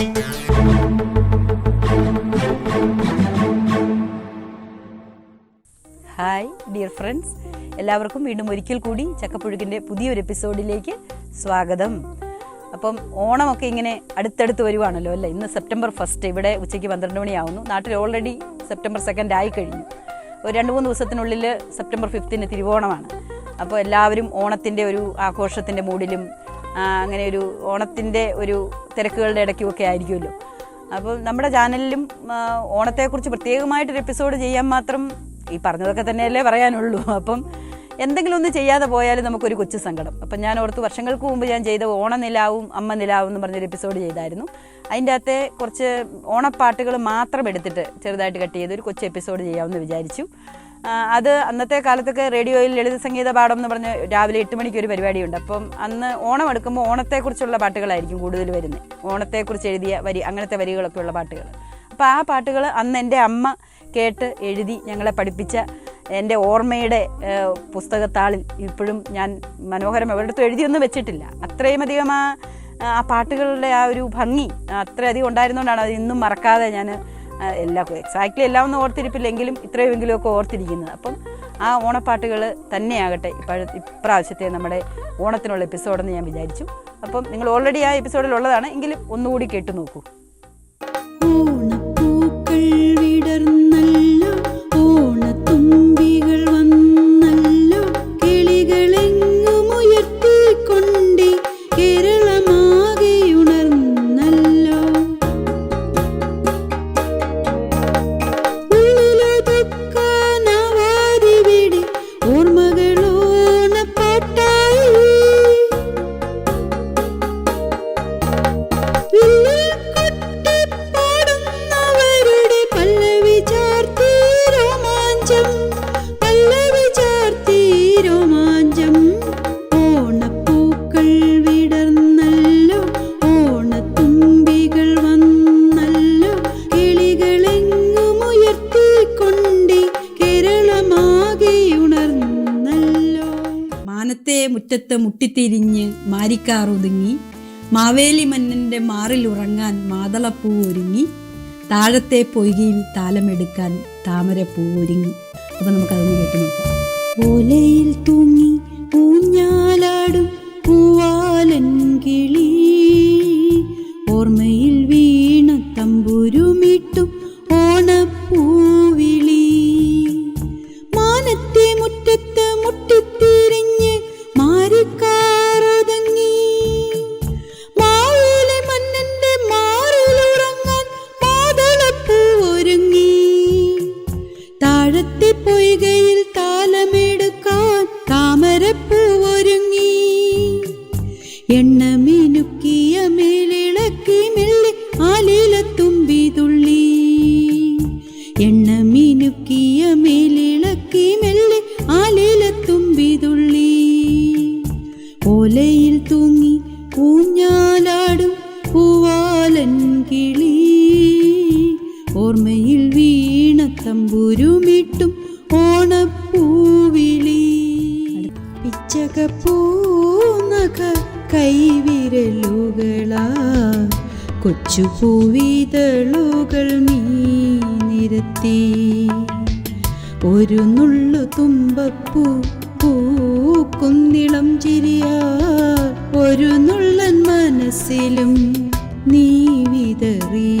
Hi dear friends എല്ലാവർക്കും വീണ്ടും ഒരിക്കൽ കൂടി ചക്കപ്പുഴുക്കിന്റെ പുതിയൊരു എപ്പിസോഡിലേക്ക് സ്വാഗതം. അപ്പം ഓണമൊക്കെ ഇങ്ങനെ അടുത്തടുത്ത് വരുവാണല്ലോ അല്ലേ? ഇന്ന് സെപ്റ്റംബർ ഫസ്റ്റ് ഇവിടെ ഉച്ചയ്ക്ക് പന്ത്രണ്ട് മണിയാവുന്നു. നാട്ടിൽ ഓൾറെഡി സെപ്റ്റംബർ സെക്കൻഡ് ആയി കഴിഞ്ഞു. ഒരു രണ്ട് മൂന്ന് ദിവസത്തിനുള്ളിൽ സെപ്റ്റംബർ ഫിഫ്ത്തിന് തിരുവോണമാണ്. അപ്പോൾ എല്ലാവരും ഓണത്തിന്റെ ഒരു ആഘോഷത്തിന്റെ മൂഡിലും അങ്ങനെ ഒരു ഓണത്തിന്റെ ഒരു തിരക്കുകളുടെ ഇടയ്ക്കുമൊക്കെ ആയിരിക്കുമല്ലോ. അപ്പോൾ നമ്മുടെ ചാനലിലും ഓണത്തെക്കുറിച്ച് പ്രത്യേകമായിട്ടൊരു എപ്പിസോഡ് ചെയ്യാൻ മാത്രം ഈ പറഞ്ഞതൊക്കെ തന്നെയല്ലേ പറയാനുള്ളൂ. അപ്പം എന്തെങ്കിലും ഒന്ന് ചെയ്യാതെ പോയാലും നമുക്കൊരു കൊച്ചു സങ്കടം. അപ്പം ഞാൻ ഓർത്ത് വർഷങ്ങൾക്ക് മുമ്പ് ഞാൻ ചെയ്ത ഓണനിലാവും അമ്മ നിലാവും എന്ന് പറഞ്ഞൊരു എപ്പിസോഡ് ചെയ്തായിരുന്നു. അതിന്റെ അകത്തെ കുറച്ച് ഓണപ്പാട്ടുകൾ മാത്രം എടുത്തിട്ട് ചെറുതായിട്ട് കട്ട് ചെയ്ത് ഒരു കൊച്ചു എപ്പിസോഡ് ചെയ്യാമെന്ന് വിചാരിച്ചു. അത് അന്നത്തെ കാലത്തൊക്കെ റേഡിയോയിൽ ലളിത സംഗീത പാഠം എന്ന് പറഞ്ഞ് രാവിലെ എട്ട് മണിക്ക് ഒരു പരിപാടിയുണ്ട്. അപ്പം അന്ന് ഓണം എടുക്കുമ്പോൾ ഓണത്തെക്കുറിച്ചുള്ള പാട്ടുകളായിരിക്കും കൂടുതൽ വരുന്നത്. ഓണത്തെക്കുറിച്ച് എഴുതിയ വരി അങ്ങനത്തെ വരികളൊക്കെ ഉള്ള പാട്ടുകൾ. അപ്പോൾ ആ പാട്ടുകൾ അന്ന് എന്റെ അമ്മ കേട്ട് എഴുതി ഞങ്ങളെ പഠിപ്പിച്ച എന്റെ ഓർമ്മയുടെ പുസ്തകത്താളിൽ ഇപ്പോഴും ഞാൻ മനോഹരം എവിടെടുത്തും എഴുതിയൊന്നും വെച്ചിട്ടില്ല. അത്രയും അധികം ആ ആ പാട്ടുകളുടെ ആ ഒരു ഭംഗി അത്രയധികം ഉണ്ടായിരുന്നുകൊണ്ടാണ് അത് ഇന്നും മറക്കാതെ ഞാൻ എല്ലാ എക്സാക്ട്ലി എല്ലാം ഒന്നും ഓർത്തിരിപ്പില്ലെങ്കിലും ഇത്രയുമെങ്കിലും ഒക്കെ ഓർത്തിരിക്കുന്നത്. അപ്പം ആ ഓണപ്പാട്ടുകൾ തന്നെയാകട്ടെ ഇപ്പോഴ ഇപ്രാവശ്യത്തെ നമ്മുടെ ഓണത്തിനുള്ള എപ്പിസോഡെന്ന് ഞാൻ വിചാരിച്ചു. അപ്പം നിങ്ങൾ ഓൾറെഡി ആ എപ്പിസോഡിൽ ഉള്ളതാണ് എങ്കിലും ഒന്നുകൂടി കേട്ടു നോക്കൂ. ഓണപ്പൂക്കൾ വിടർന്നല്ലോ മുറ്റത്ത് മുട്ടിത്തിരിഞ്ഞ് മാരിക്കാറൊതുങ്ങി മാവേലി മന്നന്റെ മാറിൽ ഉറങ്ങാൻ മാതളപ്പൂ ഒരുങ്ങി താഴത്തെ പൊയ്കയിൽ താലമെടുക്കാൻ താമരപ്പൂ ഒരുങ്ങി. അപ്പൊ നമുക്കതൊന്ന് കേട്ടു നോക്കാം. ഓലയിൽ തൂങ്ങി പിച്ചക പൂനക കൈവിരലുകളാ. കൊച്ചു പൂവിതളുകൾ നീ നിരത്തി ഒരു നുള്ളു തുമ്പപ്പൂ പൂക്കുന്നിളം ചിരിയാ. ഒരു നുള്ളൻ മനസ്സിലും നീ വിതറി.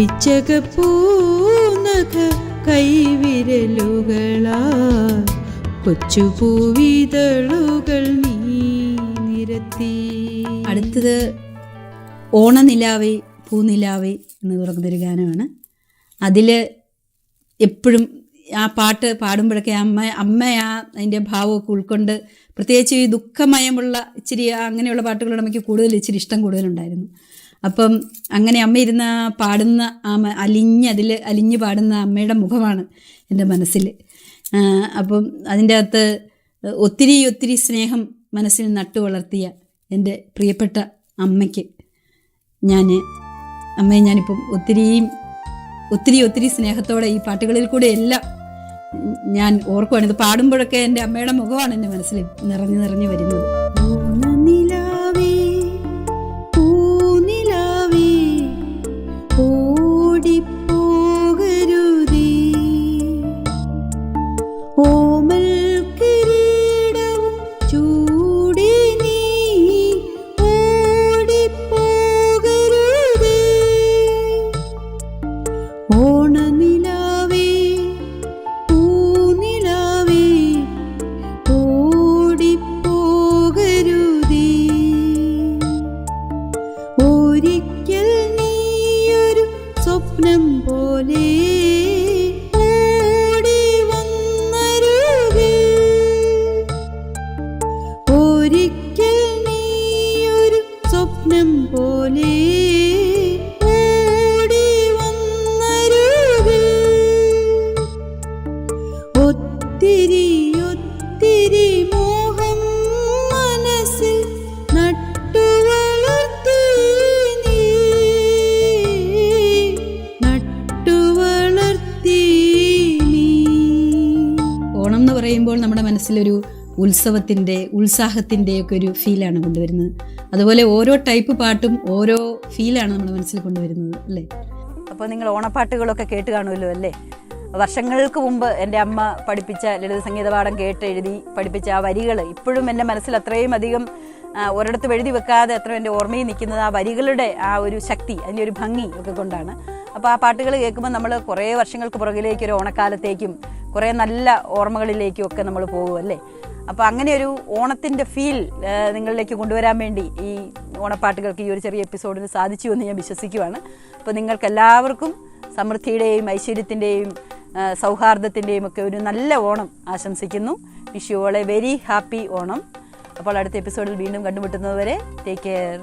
പിച്ചകപ്പൂനഖ കൈവിരലുകളാ. കൊച്ചുപൂവിതളുകൾ നീ നിരത്തി. അടുത്തത് ഓണനിലാവേ പൂനിലാവേ എന്ന് തുടങ്ങുന്നൊരു ഗാനമാണ്. അതിൽ എപ്പോഴും ആ പാട്ട് പാടുമ്പോഴൊക്കെ അമ്മ അമ്മ ആ അതിന്റെ ഭാവമൊക്കെ ഉൾക്കൊണ്ട് പ്രത്യേകിച്ച് ഈ ദുഃഖമയമുള്ള ഇച്ചിരി അങ്ങനെയുള്ള പാട്ടുകളോട് എനിക്ക് കൂടുതൽ ഇച്ചിരി ഇഷ്ടം കൂടുതലുണ്ടായിരുന്നു. അപ്പം അങ്ങനെ അമ്മ ഇരുന്ന പാടുന്ന ആ അലിഞ്ഞ് അതിൽ അലിഞ്ഞ് പാടുന്ന അമ്മയുടെ മുഖമാണ് എന്റെ മനസ്സിൽ. അപ്പം അതിന്റെ അകത്ത് ഒത്തിരി ഒത്തിരി സ്നേഹം മനസ്സിൽ നട്ടു വളർത്തിയ എന്റെ പ്രിയപ്പെട്ട അമ്മയ്ക്ക് ഞാൻ അമ്മയെ ഞാനിപ്പം ഒത്തിരിയും ഒത്തിരി ഒത്തിരി സ്നേഹത്തോടെ ഈ പാട്ടുകളിൽ കൂടെ എല്ലാം ഞാൻ ഓർക്കുവാണ്. ഇത് പാടുമ്പോഴൊക്കെ എന്റെ അമ്മയുടെ മുഖമാണ് എന്റെ മനസ്സിൽ നിറഞ്ഞു നിറഞ്ഞു വരുന്നത്. ഒരിക്കൽ നീയൊരു സ്വപ്നം പോലെ ഒരിക്കൽ നീയൊരു സ്വപ്നം പോലെ മനസ്സിലൊരു ഉത്സവത്തിന്റെ ഉത്സാഹത്തിന്റെ ഒക്കെ ഒരു ഫീലാണ് കൊണ്ടുവരുന്നത്. അതുപോലെ ഓരോ ടൈപ്പ് പാട്ടും ഓരോ ഫീലാണ് നമ്മുടെ മനസ്സിൽ കൊണ്ടുവരുന്നത് അല്ലേ? അപ്പോൾ നിങ്ങൾ ഓണപ്പാട്ടുകളൊക്കെ കേട്ട് കാണുമല്ലോ അല്ലേ? വർഷങ്ങൾക്ക് മുമ്പ് എന്റെ അമ്മ പഠിപ്പിച്ച ലളിത സംഗീത പാഠം കേട്ട് എഴുതി പഠിപ്പിച്ച ആ വരികൾ ഇപ്പോഴും എന്റെ മനസ്സിൽ അത്രയും അധികം ഒരിടത്ത് എഴുതി വെക്കാതെ അത്ര എന്റെ ഓർമ്മയിൽ നിൽക്കുന്നത് ആ വരികളുടെ ആ ഒരു ശക്തി അതിന്റെ ഒരു ഭംഗി ഒക്കെ കൊണ്ടാണ്. അപ്പോൾ ആ പാട്ടുകൾ കേൾക്കുമ്പോൾ നമ്മൾ കുറേ വർഷങ്ങൾക്ക് പുറകിലേക്ക് ഒരു ഓണക്കാലത്തേക്കും കുറേ നല്ല ഓർമ്മകളിലേക്കൊക്കെ നമ്മൾ പോകും അല്ലേ അപ്പോൾ അങ്ങനെ ഒരു ഓണത്തിന്റെ ഫീൽ നിങ്ങളിലേക്ക് കൊണ്ടുവരാൻ വേണ്ടി ഈ ഓണപ്പാട്ടുകൾക്ക് ഈ ഒരു ചെറിയ എപ്പിസോഡിന് സാധിച്ചു എന്ന് ഞാൻ വിശ്വസിക്കുവാണ്. അപ്പോൾ നിങ്ങൾക്ക് എല്ലാവർക്കും സമൃദ്ധിയുടെയും ഐശ്വര്യത്തിന്റെയും സൗഹാർദ്ദത്തിന്റെയും ഒക്കെ ഒരു നല്ല ഓണം ആശംസിക്കുന്നു. വിഷുവോളെ all a very happy Onam. അപ്പോൾ അടുത്ത എപ്പിസോഡിൽ വീണ്ടും കണ്ടുമുട്ടുന്നതുവരെ ടേക്ക് കെയർ